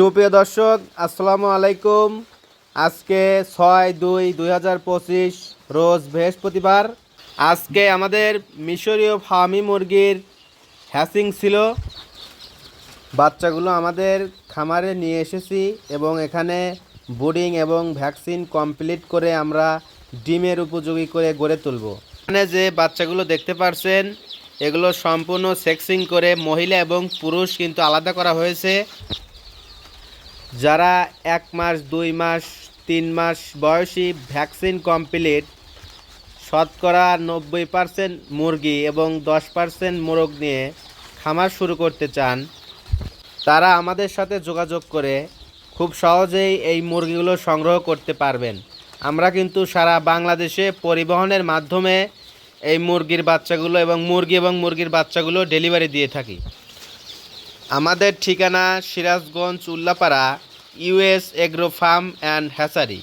সুপ্রিয় দর্শক, আসসালামু আলাইকুম। আজকে ছয় দুই দুই হাজার পঁচিশ, রোজ বৃহস্পতিবার। আজকে আমাদের মিশরীয় ফার্মি মুরগির হ্যাসিং ছিল। বাচ্চাগুলো আমাদের খামারে নিয়ে এসেছি এবং এখানে বোর্ডিং এবং ভ্যাকসিন কমপ্লিট করে আমরা ডিমের উপযোগী করে গড়ে তুলব। এখানে যে বাচ্চাগুলো দেখতে পারছেন, এগুলো সম্পূর্ণ সেক্সিং করে মহিলা এবং পুরুষ কিন্তু আলাদা করা হয়েছে। যারা এক মাস, দুই মাস, তিন মাস বয়সী ভ্যাকসিন কমপ্লিট, শতকরা নব্বই পার্সেন্ট মুরগি এবং দশ পার্সেন্ট মোরগ নিয়ে খামার শুরু করতে চান, তারা আমাদের সাথে যোগাযোগ করে খুব সহজেই এই মুরগিগুলো সংগ্রহ করতে পারবেন। আমরা কিন্তু সারা বাংলাদেশে পরিবহনের মাধ্যমে এই মুরগির বাচ্চাগুলো এবং মুরগি এবং মুরগির বাচ্চাগুলো ডেলিভারি দিয়ে থাকি। আমাদের ঠিকানা Sirajganj, Ullapara US agro farm and hatchery.